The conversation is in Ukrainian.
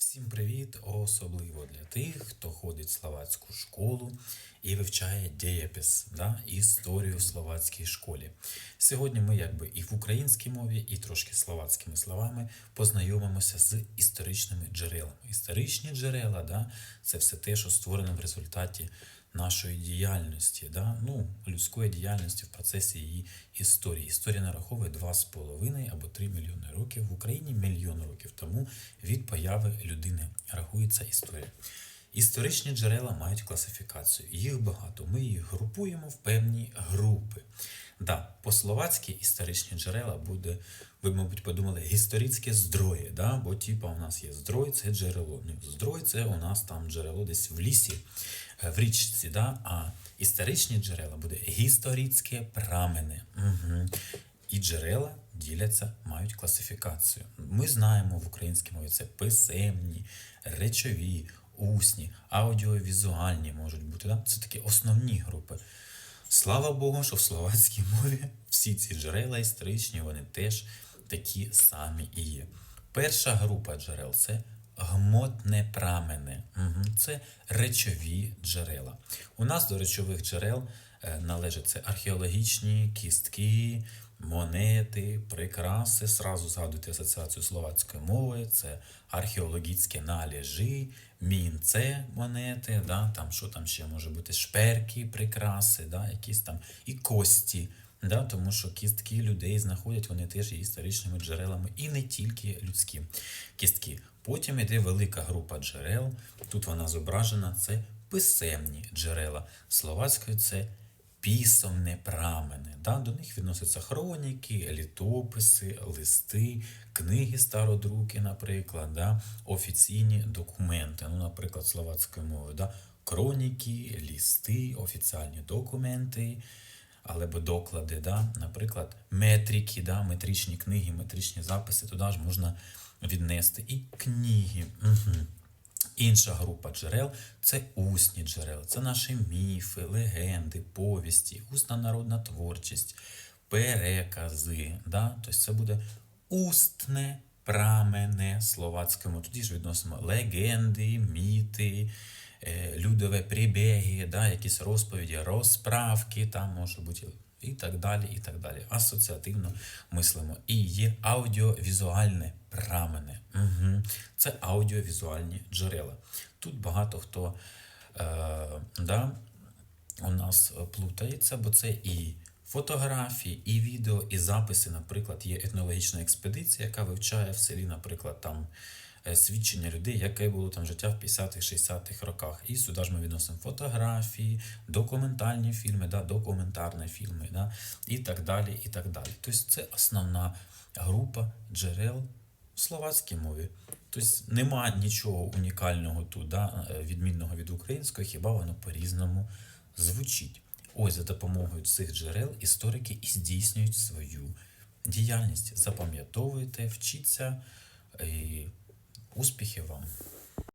Всім привіт! Особливо для тих, хто ходить в словацьку школу і вивчає дієпис, да, історію в словацькій школі. Сьогодні ми якби і в українській мові, і трошки словацькими словами познайомимося з історичними джерелами. Історичні джерела, да, це все те, що створено в результаті нашої діяльності, да, ну, людської діяльності в процесі її історії. Історія нараховує 2,5 або 3 мільйони років. В Україні мільйон років тому від появи людини рахується історія. Історичні джерела мають класифікацію. Їх багато. Ми їх групуємо в певні групи. Да, по-словацьки історичні джерела буде, ви, мабуть, подумали, історичне здроє, да? бо типа у нас є здрой, це джерело. Ну, здрой це у нас там джерело десь в лісі, е, в річці, да? а історичні джерела буде історичне прамени. Угу. І джерела діляться, мають класифікацію. Ми знаємо в українській мові це писемні, речові, усні, аудіовізуальні можуть бути. Да? Це такі основні групи. Слава Богу, що в словацькій мові всі ці джерела історичні, вони теж такі самі і є. Перша група джерел це гмотне прамене. Угу. Це речові джерела. У нас до речових джерел е, належать це археологічні кістки, монети, прикраси. Сразу згадуйте асоціацію словацької мови, це археологічні належі, мінце монети, да, там що там ще може бути, шперки, прикраси, да, якісь там і кості. Да, тому що кістки людей знаходять, вони теж є історичними джерелами, і не тільки людські кістки. Потім йде велика група джерел. Тут вона зображена, це писемні джерела. Словацькою це пісомне прамене. Да? До них відносяться хроніки, літописи, листи, книги стародруки, наприклад, да? офіційні документи. Ну, наприклад, словацькою мовою. Да? Кроніки, лісти, офіціальні документи. Або доклади, да? наприклад, метрики, да? метричні книги, метричні записи, туди ж можна віднести і книги. Угу. Інша група джерел це усні джерела. Це наші міфи, легенди, повісті, усна народна творчість, перекази. Да? Тобто це буде устне прамене словацькому. Тоді ж відносимо легенди, міти, е, людове прибіги, да? якісь розповіді, розправки, там може бути. І так далі, і так далі. Асоціативно мислимо. І є аудіовізуальне прамене. Угу. Це аудіовізуальні джерела. Тут багато хто е, да, у нас плутається, бо це і фотографії, і відео, і записи. Наприклад, є етнологічна експедиція, яка вивчає в селі, наприклад, там. Свідчення людей, яке було там життя в 50-х-60-х роках. І сюди ж ми відносимо фотографії, документальні фільми, да, документарні фільми, да, і так далі. і так далі. Тобто це основна група джерел в словацькій мові. Тобто нема нічого унікального тут, да, відмінного від української, хіба воно по-різному звучить. Ось за допомогою цих джерел історики і здійснюють свою діяльність. Запам'ятовуйте, вчіться. І Успіхів вам!